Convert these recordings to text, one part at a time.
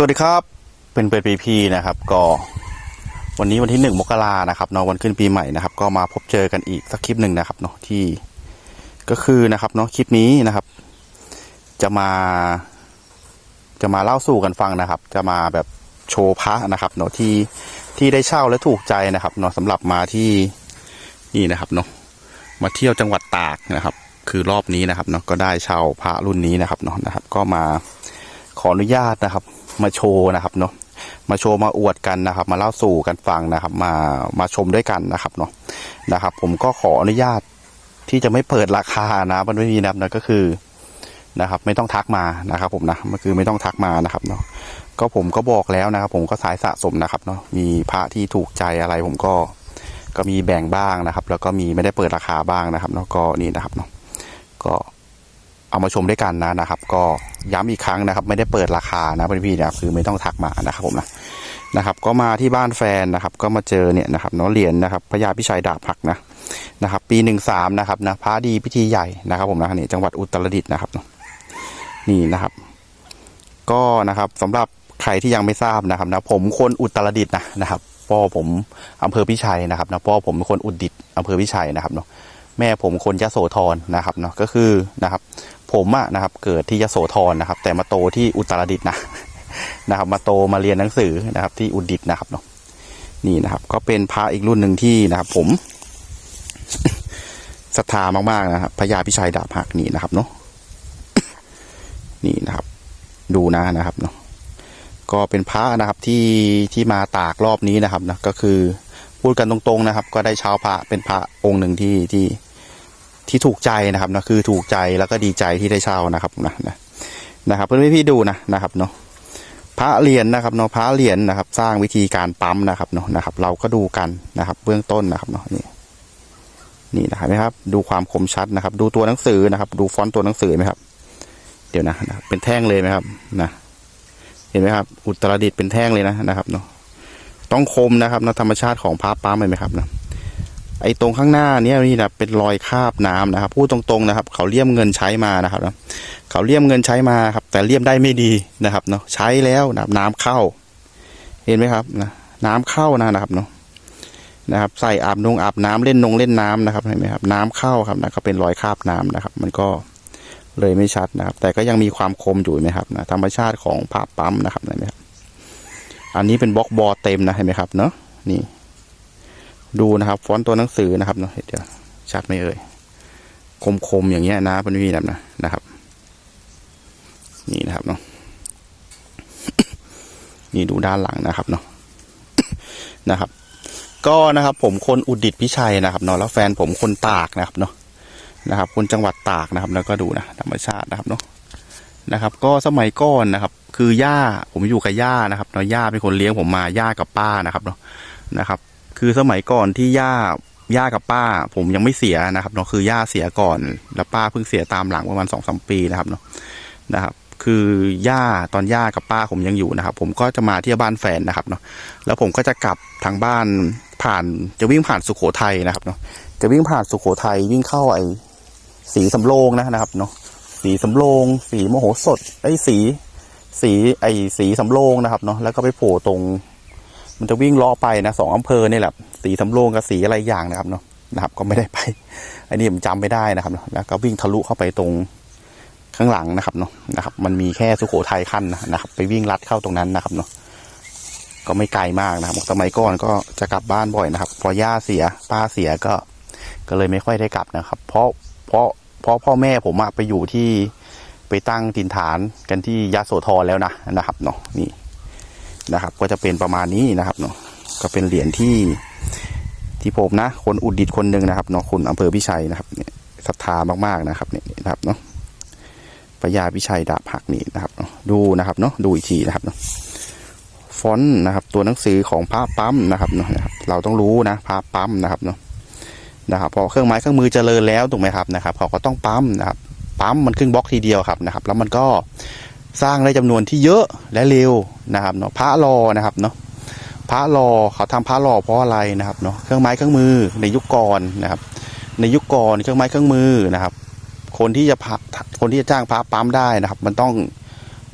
สวัสดีครับ เป็นเปิดปีพีนะครับ ก็วันนี้วันที่หนึ่งมกรานะครับเนาะวันขึ้นปีใหม่นะครับ ก็มาพบเจอกันอีกสักคลิปหนึ่งนะครับเนาะที่ก็คือนะครับเนาะคลิปนี้นะครับ จะมา จะมาเล่าสู่กันฟังนะครับ จะมาแบบโชว์พระนะครับเนาะที่ที่ได้เช่าและถูกใจนะครับเนาะสำหรับมาที่นี่นะครับเนาะมาเที่ยวจังหวัดตากนะครับ คือรอบนี้นะครับเนาะก็ได้เช่าพระรุ่นนี้นะครับเนาะนะครับ ก็มาขออนุญาตนะครับ มาโชว์นะครับเนาะมาโชว์มาอวดกันนะครับ มาเล่าสู่กันฟังนะครับ มามาชมด้วยกันนะครับเนาะนะครับ ผมก็ขออนุญาตที่จะไม่เปิดราคานะมันไม่มีนะครับนะก็คือนะครับ ไม่ต้องทักมานะครับผมนะมันคือไม่ต้องทักมานะครับเนาะก็ผมก็บอกแล้วนะครับ ผมก็สายสะสมนะครับเนาะมีพระที่ถูกใจอะไร ผมก็ก็มีแบ่งบ้างนะครับ แล้วก็มีไม่ได้เปิดราคาบ้างนะครับเนาะก็นี่นะครับเนาะก็ เอามาชมด้วยกันนะนะครับ ก็ย้ำอีกครั้งนะครับ ไม่ได้เปิดราคานะพี่ๆนะครับคือไม่ต้องทักมานะครับผมนะนะครับ ก็มาที่บ้านแฟนนะครับ ก็มาเจอเนี่ยนะครับเนาะเหรียญนะครับพญาพิชัยดาบหักนะนะครับ ปีหนึ่งสามนะครับนะพระดีพิธีใหญ่นะครับ ผมนะนี่จังหวัดอุตรดิตถ์นะครับ นี่นะครับ ก็นะครับสำหรับใครที่ยังไม่ทราบนะครับนะผมคนอุตรดิตถ์นะนะครับพ่อผมอำเภอพิชัยนะครับนะพ่อผมเป็นคนอุตรดิตถ์อำเภอพิชัยนะครับเนาะแม่ผมคนยะโสธรนะครับเนาะก็คือนะครับ ผมอะนะครับ เกิดที่ยโสธรนะครับ แต่มาโตที่อุตรดิตถ์นะนะครับ มาโตมาเรียนหนังสือนะครับ ที่อุดิตนะครับเนาะนี่นะครับ ก็เป็นพระอีกรุ่นหนึ่งที่นะครับ ผมศรัทธามากๆนะครับพญาพิชัยดาบหักนี่นะครับเนาะนี่นะครับ ดูนะนะครับเนาะก็เป็นพระนะครับที่ที่มาตากรอบนี้นะครับนะก็คือพูดกันตรงๆนะครับ ก็ได้เช้าพระเป็นพระองค์หนึ่งที่ที่ ที่ถูกใจนะครับนะคือถูกใจแล้วก็ดีใจที่ได้เช่านะครับนะนะนะครับเพื่อนพี่ดูนะนะครับเนาะพระเหรียญนะครับเนาะพระเหรียญนะครับ สร้างวิธีการปั๊มนะครับเนาะนะครับ เราก็ดูกันนะครับ เบื้องต้นนะครับเนาะนี่นี่นะครับไหมครับ ดูความคมชัดนะครับ ดูตัวหนังสือนะครับ ดูฟอนต์ตัวหนังสือไหมครับ เดี๋ยวนะนะเป็นแท่งเลยไหมครับนะเห็นไหมครับ อุตรดิตเป็นแท่งเลยนะนะครับเนาะต้องคมนะครับนะธรรมชาติของพระปั๊มเห็นไหมครับนะ ไอ้ตรงข้างหน้าเนี้นี่นะเป็นรอยคาบน้ำนะครับ พูดตรงๆนะครับ เขาเลี่ยมเงินใช้มานะครับนะเขาเลี่ยมเงินใช้มาครับ แต่เลี่ยมได้ไม่ดีนะครับเนาะใช้แล้วนะครับน้ำเข้า เห็นไหมครับนะน้ำเข้านะนะครับเนาะนะครับ ใส่อาบนงอาบน้ำเล่นนงเล่นน้ำนะครับเห็นไหมครับ น้ำเข้าครับนะก็เป็นรอยคาบน้ำนะครับ มันก็เลยไม่ชัดนะครับ แต่ก็ยังมีความคมอยู่ไหมครับนะธรรมชาติของผ้าปั๊มนะครับเห็นไหมครับอันนี้เป็นบล็อกบอเต็มนะเห็นไหมครับเนาะนี่ ดูนะครับฟอนต์ตัวหนังสือนะครับเนาะเดี๋ยวชัดไหมเอ่ยคมๆอย่างเงี้ยนะเป็นวีแบบนะนะครับ นี่นะครับเนาะนี่ดูด้านหลังนะครับเนาะนะครับ ก็นะครับ ผมคนอุดิตพิชัยนะครับเนาะแล้วแฟนผมคนตากนะครับเนาะนะครับ คนจังหวัดตากนะครับ แล้วก็ดูนะธรรมชาตินะครับเนาะนะครับ ก็สมัยก่อนนะครับ คือย่าผมอยู่กับย่านะครับเนาะย่าเป็นคนเลี้ยงผมมาย่ากับป้านะครับเนาะนะครับ คือสมัยก่อนที่ย่าย่ากับป้า ผมยังไม่เสียนะครับเนาะคือย่าเสียก่อน แล้วป้าเพิ่งเสียตามหลังประมาณสองสมปีนะครับเนาะนะครับ คือย่าตอนย่ากับป้าผมยังอยู่นะครับ ผมก็จะมาที่บ้านแฟนนะครับเนาะแล้วผมก็จะกลับทางบ้านผ่านจะวิ่งผ่านสุโขทัยนะครับเนาะจะวิ่งผ่านสุโขทัยวิ่งเข้าไอ้สีสำโรงนะนะครับเนาะสีสำโรงสีมโหสถไอ้สีสีไอ้สีสำโรงนะครับเนาะแล้วก็ไปโผล่ตรง มันจะวิ่งล้อไปนะสองอำเภอเนี่ยแหละสีสำโรงกับสีอะไรอย่างนะครับเนาะนะครับ ก็ไม่ได้ไปอันนี้ผมจำไม่ได้นะครับแล้วก็วิ่งทะลุเข้าไปตรงข้างหลังนะครับเนาะนะครับ มันมีแค่สุโขทัยขั้นนะครับ ไปวิ่งลัดเข้าตรงนั้นนะครับเนาะก็ไม่ไกลมากนะครับสมัยก่อนก็จะกลับบ้านบ่อยนะครับ พอย่าเสียป้าเสียก็ ก็เลยไม่ค่อยได้กลับนะครับ เพราะเพราะเพราะพ่อแม่ผมอะไปอยู่ที่ไปตั้งถิ่นฐานกันที่ยะโสธรแล้วนะนะครับเนาะนี่ นะครับ ก็จะเป็นประมาณนี้นะครับเนาะก็เป็นเหรียญที่ที่ผมนะ คนอุดดิตคนหนึ่งนะครับเนาะคนอำเภอพิชัยนะครับเนี่ยศรัทธามากๆนะครับเนี่ยนะครับเนาะพญาพิชัยดาบหักนี่นะครับเนาะดูนะครับเนาะดูอีกทีนะครับเนาะฟอนต์นะครับ ตัวหนังสือของพระปั๊มนะครับเนาะนะครับเราต้องรู้นะพระปั๊มนะครับเนาะนะครับพอเครื่องไม้เครื่องมือเจริญแล้วถูกไหมครับนะครับเขาก็ต้องปั๊มนะครับปั๊มมันครึ่งบล็อกทีเดียวครับนะครับ แล้วมันก็ สร้างได้จำนวนที่เยอะและเร็วนะครับเนาะพระรอนะครับเนาะพระรอเขาทำพระรอเพราะอะไรนะครับเนาะเครื่องไม้เครื่องมือในยุคก่อนนะครับ ในยุคก่อนเครื่องไม้เครื่องมือนะครับ คนที่จะพะคนที่จะจ้างพระปั๊มได้นะครับ มันต้อง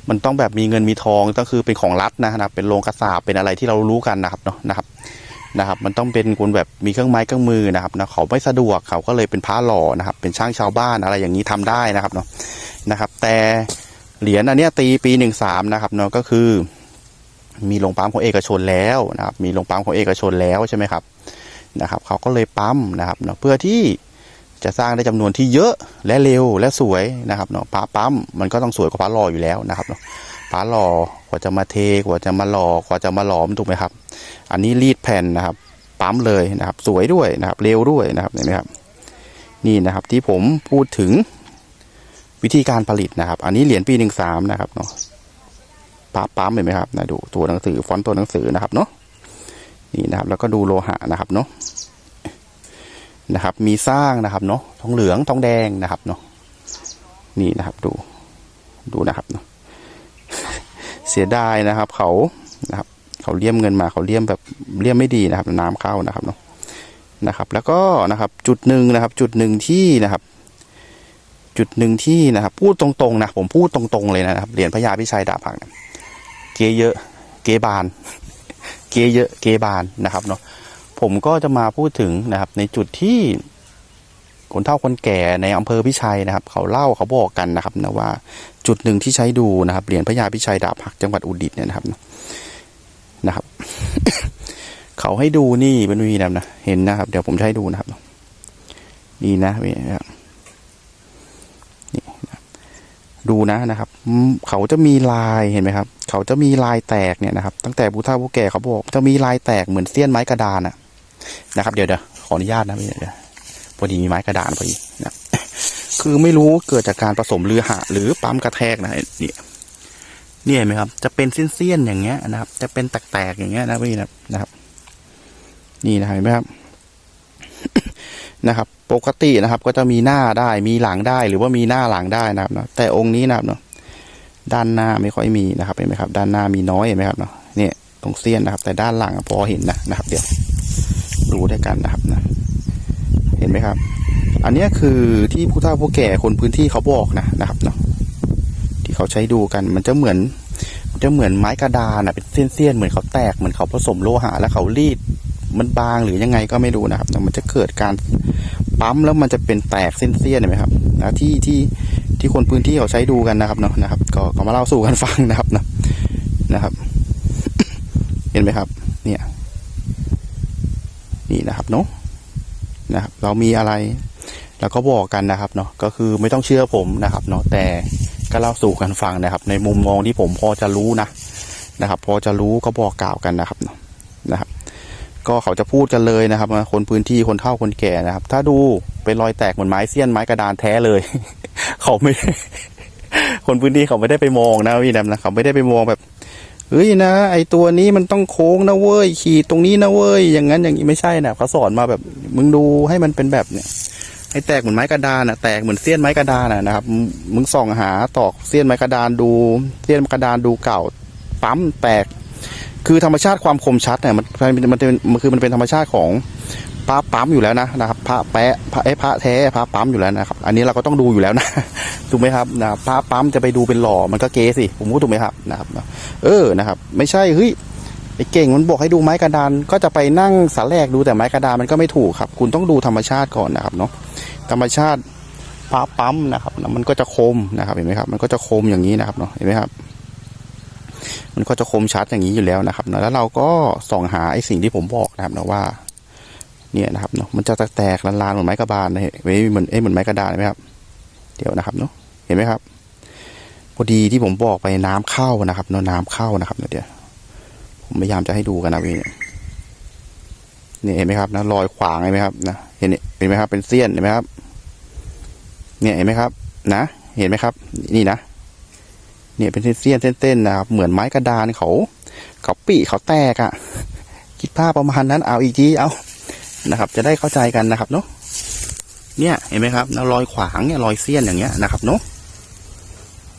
มันต้องแบบมีเงินมีทองก็คือเป็นของรัฐนะครับ เป็นโรงกระสาบเป็นอะไรที่เรารู้กันนะครับเนาะนะครับนะครับ มันต้องเป็นคนแบบมีเครื่องไม้เครื่องมือนะครับนะเขาไม่สะดวกเขาก็เลยเป็นพระหล่อนะครับ เป็นช่างชาวบ้านอะไรอย่างนี้ทำได้นะครับเนาะนะครับ แต่ เหรียญอันเนี้ยตีปีหนึ่งสามนะครับเนาะก็คือ มีโรงปั๊มของเอกชนแล้วนะครับมีโรงปั๊มของเอกชนแล้วใช่ไหมครับนะครับเขาก็เลยปั๊มนะครับเนาะเพื่อที่จะสร้างได้จำนวนที่เยอะและเร็วและสวยนะครับเนาะพระปั๊มมันก็ต้องสวยกว่าพระหล่ออยู่แล้วนะครับเนาะพระหล่อกว่าจะมาเทกว่าจะมาหล่อกว่าจะมาหลอมถูกไหมครับ อันนี้รีดแผ่นนะครับ ปั๊มเลยนะครับ สวยด้วยนะครับ เร็วด้วยนะครับเห็นไหมครับ นี่นะครับที่ผมพูดถึง วิธีการผลิตนะครับ อันนี้เหรียญปีหนึ่งสามนะครับเนาะปั๊มปั๊มเห็นไหมครับนะดูตัวหนังสือฟอนต์ตัวหนังสือนะครับเนาะนี่นะครับ แล้วก็ดูโลหะนะครับเนาะนะครับ มีสร้างนะครับเนาะทองเหลืองทองแดงนะครับเนาะนี่นะครับดูดูนะครับเนาะเสียดายนะครับ เขานะครับ เขาเลี่ยมเงินมาเขาเลี่ยมแบบเลี่ยมไม่ดีนะครับ น้ำเข้านะครับเนาะนะครับ แล้วก็นะครับจุดหนึ่งนะครับ จุดหนึ่งที่นะครับ จุดหนึ่งที่นะครับพูดตรงๆนะผมพูดตรงๆเลยนะครับเหรียญพญาพิชัยดาบหักเกยเกเยอะ เกบาน เกเยอะ เกบานนะครับเนาะผมก็จะมาพูดถึงนะครับ ในจุดที่คนเฒ่าคนแก่ในอำเภอพิชัยนะครับ เขาเล่าเขาบอกกันนะครับนะว่าจุดหนึ่งที่ใช้ดูนะครับเหรียญพญาพิชัยดาบหักจังหวัดอุตรดิตเนี่ยนะครับนะครับ เขาให้ดูนี่เป็นวีนะนะเห็นนะครับ เดี๋ยวผมจะให้ดูนะครับ นี่นะนี่นะครับนี่นะ ดูนะนะครับ เขาจะมีลายเห็นไหมครับ เขาจะมีลายแตกเนี่ยนะครับ ตั้งแต่ผู้เฒ่าผู้แก่เขาบอกจะมีลายแตกเหมือนเสี้ยนไม้กระดานอะนะครับเดี๋ยวเดี๋ยวขออนุญาตนะพี่เดี๋ยวพอดีมีไม้กระดานพอดีนะคือไม่รู้เกิดจากการผสมเรือหะหรือปั๊มกระแทกนะนี่เนี่ยเห็นไหมครับ จะเป็นเส้นๆอย่างเงี้ยนะครับ จะเป็นแตกๆอย่างเงี้ยนะพี่นะครับ นี่นะเห็นไหมครับนะครับ ปกตินะครับ ก็จะมีหน้าได้มีหลังได้หรือว่ามีหน้าหลังได้นะครับเนาะแต่องค์นี้นะครับเนาะด้านหน้าไม่ค่อยมีนะครับเห็นไหมครับ ด้านหน้ามีน้อยเห็นไหมครับเนาะเนี่ยตรงเสี้ยนนะครับ แต่ด้านหลังพอเห็นนะนะครับ เดี๋ยวดูด้วยกันนะครับนะเห็นไหมครับ อันนี้คือที่ผู้เฒ่าผู้แก่คนพื้นที่เขาบอกนะนะครับเนาะที่เขาใช้ดูกันมันจะเหมือนมันจะเหมือนไม้กระดานอะเป็นเส้นๆเหมือนเขาแตกเหมือนเขาผสมโลหะแล้วเขารีด มันบางหรือยังไงก็ไม่รู้นะครับแต่มันจะเกิดการปั๊มแล้วมันจะเป็นแตกเส้นๆเห็นไหมครับนะที่ที่ที่คนพื้นที่เขาใช้ดูกันนะครับเนาะนะครับ ก็ก็มาเล่าสู่กันฟังนะครับนะนะครับ เห็นไหมครับ เนี่ย นี่นะครับเนาะนะครับ เรามีอะไรเราก็บอกกันนะครับเนาะก็คือไม่ต้องเชื่อผมนะครับเนาะแต่ก็เล่าสู่กันฟังนะครับ ในมุมมองที่ผมพอจะรู้นะนะครับ พอจะรู้ก็บอกกล่าวกันนะครับเนาะนะครับ ก็เขาจะพูดกันเลยนะครับคนพื้นที่คนเฒ่าคนแก่นะครับ ถ้าดูเป็นรอยแตกเหมือนไม้เสี้ยนไม้กระดานแท้เลย เขาไม่ คนพื้นที่เขาไม่ได้ไปมองนะพี่ดำนะเขาไม่ได้ไปมองแบบเฮ้ยนะไอตัวนี้มันต้องโค้งนะเว้ยขีดตรงนี้นะเว้ยอย่างนั้นอย่างนี้ไม่ใช่นะเขาสอนมาแบบ มึงดูให้มันเป็นแบบเนี่ยไอแตกเหมือนไม้กระดานอะแตกเหมือนเสี้ยนไม้กระดานอะนะครับมึงมึงส่องหาตอกเสี้ยนไม้กระดานดูเสี้ยนกระดานดูเก่าปั๊มแตก คือธรรมชาติความคมชัดเนี่ยมันมันมันเป็นมันคือมันเป็นธรรมชาติของพระปั๊มอยู่แล้วนะนะครับพระแปะพระไอ้พระแท้พระปั๊มอยู่แล้วนะครับ อันนี้เราก็ต้องดูอยู่แล้วนะถูกไหมครับนะพระปั๊มจะไปดูเป็นหล่อมันก็เก๋สิผมพูดถูกไหมครับนะครับเออนะครับ ไม่ใช่เฮ้ยไอ้เก่งมันบอกให้ดูไม้กระดานก็จะไปนั่งสาแรกดูแต่ไม้กระดานมันก็ไม่ถูกครับ คุณต้องดูธรรมชาติก่อนนะครับเนาะธรรมชาติพระปั๊มนะครับมันก็จะคมนะครับเห็นไหมครับ มันก็จะคมอย่างนี้นะครับเนาะเห็นไหมครับ มันก็จะคมชัดอย่างนี้อยู่แล้วนะครับนะแล้วเราก็ส่องหาไอ้สิ่งที่ผมบอกนะครับนะว่า เนี่ยนะครับเนาะมันจะแตกลานๆเหมือนไม้กระบาลนะเว้ยเหมือนเอ้เหมือนไม้กระดานเห็นไหมครับ เดี๋ยวนะครับเนาะเห็นไหมครับพอดีที่ผมบอกไปน้ำเข้านะครับเนาะน้ำเข้านะครับเดี๋ยวผมพยายามจะให้ดูกันนะพี่เนี่ยเนี่ยเห็นไหมครับนะรอยขวางเห็นไหมครับนะเห็นเห็นไหมครับ เป็นเสี้ยนเห็นไหมครับ เนี่ยเห็นไหมครับ นะ เห็นไหมครับ นี่นะ เนี่ยเป็นเสี้ยนๆเส้นๆนะครับเหมือนไม้กระดานเขาเขาปีเขาแตกอะ่ะ คิดภาพประมาณนั้นเอาอีกทีเอานะครับ จะได้เข้าใจกันนะครับเนาะเนี่ยเห็นไหมครับรอยขวางเนี่ยรอยเสี้ยนอย่างเงี้ยนะครับเนาะ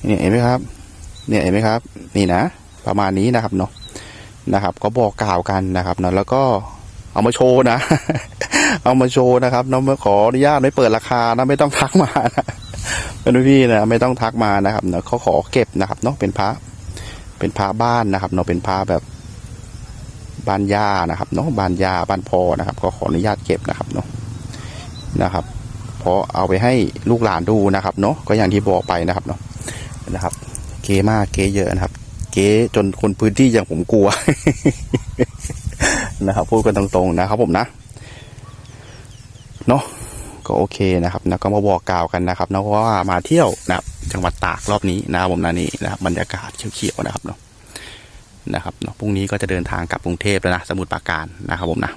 เนี่ยเห็นไหมครับ เนี่ยเห็นไหมครับ นี่นะประมาณนี้นะครับเนาะนะครับ ก็บอกกล่าวกันนะครับเนาะแล้วก็เอามาโชว์นะ เอามาโชว์นะครับเนาะขออนุญาตไม่เปิดราคานะไม่ต้องทักมานะ เป็นพี่นะไม่ต้องทักมานะครับเนาะเขาขอเก็บนะครับเนาะเป็นพระ เป็นพระบ้านนะครับเนาะเป็นพระแบบบ้านยานะครับเนาะบ้านยาบ้านพอนะครับก็ขออนุญาตเก็บนะครับเนาะนะครับเพราะเอาไปให้ลูกหลานดูนะครับเนาะก็อย่างที่บอกไปนะครับเนาะนะครับ เกมากเกเยอะนะครับ เกจนคนพื้นที่อย่างผมกลัวนะครับพูดกันตรงๆนะครับผมนะเนาะ ก็โอเคนะครับนะก็มาบอกกล่าวกันนะครับเนาะเพราะว่ามาเที่ยวนะครับจังหวัดตากรอบนี้นะครับผมนะนี่นะครับบรรยากาศเขียวๆนะครับเนาะนะครับเนาะพรุ่งนี้ก็จะเดินทางกลับกรุงเทพแล้วนะสมุทรปราการนะครับผมนะ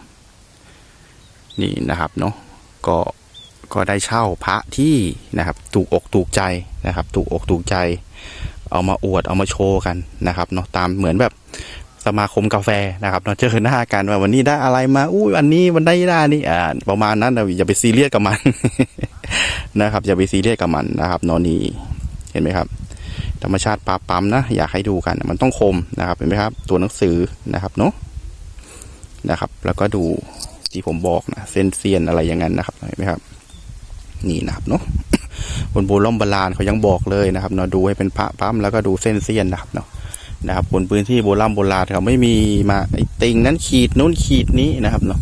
นี่นะครับเนาะก็ก็ได้เช่าพระที่นะครับ ถูกอกถูกใจนะครับ ถูกอกถูกใจ เอามาอวดเอามาโชว์กันนะครับเนาะตามเหมือนแบบ สมาคมกาแฟนะครับเราเจอหน้ากันว่าวันนี้ได้อะไรมาอุ้ยวันนี้วันได้ได้นี่อ่าประมาณนั้นนะอย่าไปซีเรียสกับมันนะครับ อย่าไปซีเรียสกับมันนะครับนอนนี่เห็นไหมครับ ธรรมชาติปลาปั๊มนะอยากให้ดูกันมันต้องคมนะครับเห็นไหมครับ ตัวหนังสือนะครับเนาะนะครับ แล้วก็ดูที่ผมบอกนะเส้นเซียนอะไรอย่างนั้นนะครับเห็นไหมครับ นี่นะครับเนาะบนโบราณโบราณเขายังบอกเลยนะครับเนาะดูให้เป็นพระปั๊มแล้วก็ดูเส้นเสี้ยนนะครับเนาะ นะครับบนพื้นที่โบราณโบราณเขาไม่มีมาไอ้ติงนั้นขีดนู้นขีดนี้นะครับเนาะ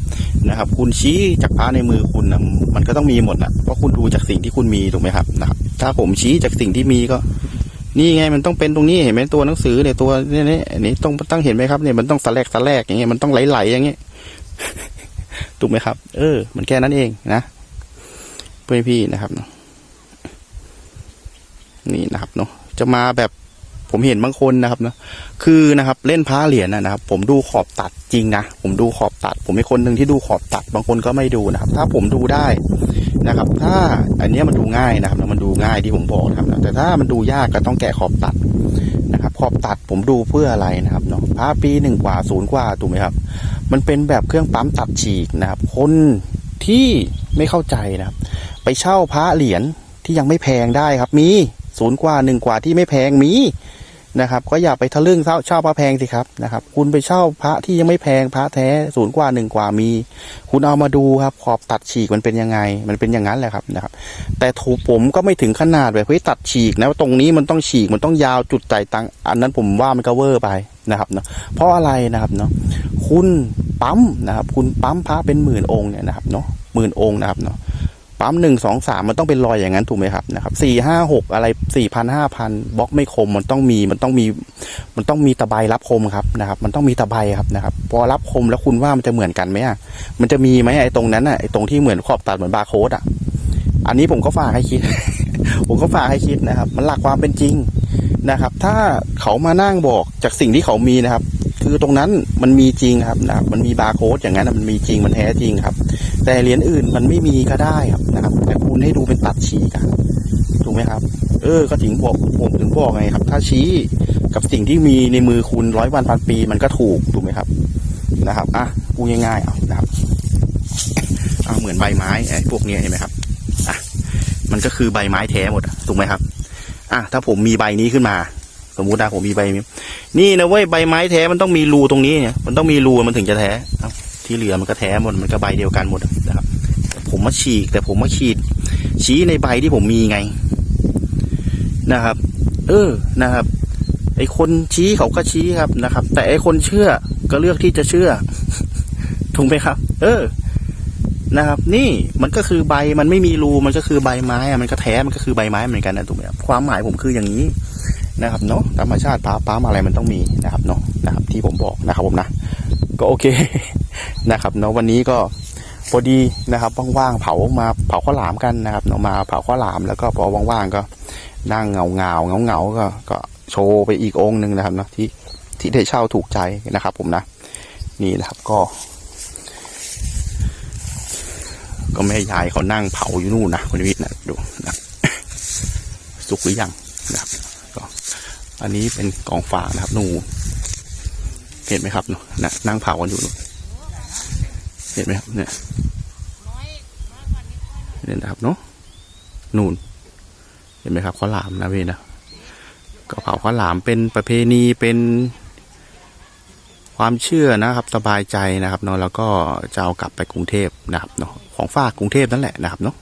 นะครับ คุณชี้จากพระในมือคุณนะมันก็ต้องมีหมดนะเพราะคุณดูจากสิ่งที่คุณมีถูกไหมครับนะครับ ถ้าผมชี้จากสิ่งที่มีก็ นี่ไงมันต้องเป็นตรงนี้เห็นไหมตัวหนังสือเนี่ยตัวเนี่ยเนี่ยอันนี้ต้องต้องเห็นไหมครับเนี่ยมันต้องสแลกสแลกอย่างเงี้ยมันต้องไหลๆอย่างเงี้ยถูกไหมครับ เออ มันแค่นั้นเองนะเพื่อนพี่นะครับเนาะนี่นะครับเนาะจะมาแบบ ผมเห็นบางคนนะครับเนะคือนะครับเล่นพ้าเหรียญนะนะครับ ผมดูขอบตัดจริงนะผมดูขอบตัด ผมเป็นคนหนึ่งที่ดูขอบตัด บางคนก็ไม่ดูนะครับ ถ้าผมดูได้นะครับ ถ้าอันนี้มันดูง่ายนะครับมันดูง่ายที่ผมบอกนะครับ แต่ถ้ามันดูยากก็ต้องแกะขอบตัดนะครับ ขอบตัดผมดูเพื่ออะไรนะครับเนาะพ้าปีหนึ่งกว่าศูนย์กว่าถูกไหมครับ มันเป็นแบบเครื่องปั๊มตัดฉีกนะครับ คนที่ไม่เข้าใจนะครับ ไปเช่าพระเหรียญที่ยังไม่แพงได้ครับ มีศูนย์กว่าหนึ่งกว่าที่ไม่แพงมี นะครับ ก็อย่าไปทะลึ่งเช่าเช่าพระแพงสิครับนะครับ คุณไปเช่าพระที่ยังไม่แพงพระแท้ศูนย์กว่าหนึ่งกว่ามี คุณเอามาดูครับ ขอบตัดฉีกมันเป็นยังไง มันเป็นอย่างนั้นแหละครับนะครับ แต่ถูกผมก็ไม่ถึงขนาดแบบเฮ้ยตัดฉีกนะตรงนี้มันต้องฉีกมันต้องยาวจุดใจายตังอันนั้นผมว่ามันก็เวอร์ไปนะครับเนาะเพราะอะไรนะครับเนาะคุณปั๊มนะครับ คุณปั๊มพระเป็นหมื่นองค์เนี่ยนะครับเนาะหมื่นองค์นะครับเนาะ ปั๊มหนึ่งสองสามมันต้องเป็นรอยอย่างนั้นถูกไหมครับนะครับสี่ห้าหกอะไรสี่พันห้าพันบล็อกไม่คมมันต้องมีมันต้องมีมันต้องมีตะไบรับคมครับนะครับ มันต้องมีตะไบครับนะครับ พอรับคมแล้วคุณว่ามันจะเหมือนกันไหมอะมันจะมีไหมไอ้ตรงนั้นอะไอ้ตรงที่เหมือนขอบตัดเหมือนบาร์โค้ดอะอันนี้ผมก็ฝากให้คิด ผมก็ฝากให้คิดนะครับ มันหลักความเป็นจริงนะครับ ถ้าเขามานั่งบอกจากสิ่งที่เขามีนะครับ คือตรงนั้นมันมีจริงครับนะมันมีบาร์โค้ดอย่างนั้นมันมีจริงมันแท้จริงครับ แต่เหรียญอื่นมันไม่มีก็ได้ครับนะครับ แต่คุณให้ดูเป็นตัดชี้กันถูกไหมครับ เออ ก็ถึงบอกผมถึงบอกไงครับ ถ้าชี้กับสิ่งที่มีในมือคุณร้อยวันพันปีมันก็ถูกถูกไหมครับนะครับอะพูง่ายๆเอานะครับเอาเหมือนใบไม้ไอ้พวกเนี้ยเห็นไหมครับอะมันก็คือใบไม้แท้หมดถูกไหมครับอะถ้าผมมีใบนี้ขึ้นมา สมมุตินะผมมีใบนี้นี่นะเว้ยใบไม้แท้มันต้องมีรูตรงนี้เนี่ย มันต้องมีรูมันถึงจะแท้ ที่เหลือมันก็แท้หมดมันก็ใบเดียวกันหมดนะครับ ผมมาฉีกแต่ผมมาขีด ชี้ในใบที่ผมมีไงนะครับ เออนะครับ ไอคนชี้เขาก็ชี้ครับนะครับ แต่ไอคนเชื่อก็เลือกที่จะเชื่อถูกไหมครับ เออนะครับ นี่มันก็คือใบมันไม่มีรูมันก็คือใบไม้อะมันก็แท้มันก็คือใบไม้เหมือนกันนะถูกไหมครับความหมายผมคืออย่างนี้นะครับเนาะธรรมชาติป้าป้ามอะไรมันต้องมีนะครับเนาะนะครับ ที่ผมบอกนะครับผมนะ ก็โอเค นะครับเนาะวันนี้ก็พอดีนะครับว่างๆเผามาเผาข้าวหลามกันนะครับเนาะมาเผาข้าวหลามแล้วก็พอว่างๆก็นั่งเงาเงาเงาเงาก็ก็โชว์ไปอีกองค์หนึ่งนะครับเนาะที่ที่ได้เช่าถูกใจนะครับ ผมนะ นี่นะครับก็ ก็แม่ยายเขานั่งเผาอยู่นู่นนะคุณวิทย์นะดูนะสุกหรือยังนะครับก็อันนี้เป็นกองฟางนะครับ นูเห็นไหมครับเนาะนะนั่งเผากันอยู่นู่น เห็นไหมครับเนี่ยเนี่ยนะครับเนาะนูนเห็นไหมครับข้าวหลามนะพี่นะก็เผาข้าวหลามเป็นประเพณีเป็นความเชื่อนะครับสบายใจนะครับเนาะแล้วก็จะเอากลับไปกรุงเทพนะครับเนาะของฝากกรุงเทพนั่นแหละนะครับเนาะ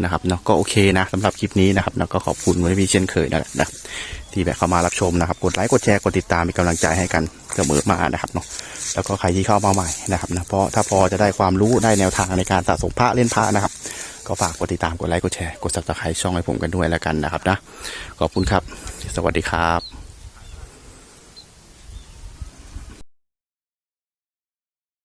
นะครับเนาะก็โอเคนะสำหรับคลิปนี้นะครับแล้วก็ขอบคุณไว้พี่เช่นเคยนะครับ ที่แบบเข้ามารับชมนะครับ กดไลค์กดแชร์กดติดตามเป็นกำลังใจให้กันเสมอมานะครับเนาะแล้วก็ใครที่เข้ามาใหม่นะครับนะเพราะถ้าพอจะได้ความรู้ได้แนวทางในการสะสมพระเล่นพระนะครับ ก็ฝากกดติดตามกดไลค์กดแชร์กดซับสไครต์ช่องให้ผมกันด้วยแล้วกันนะครับนะขอบคุณครับ สวัสดีครับ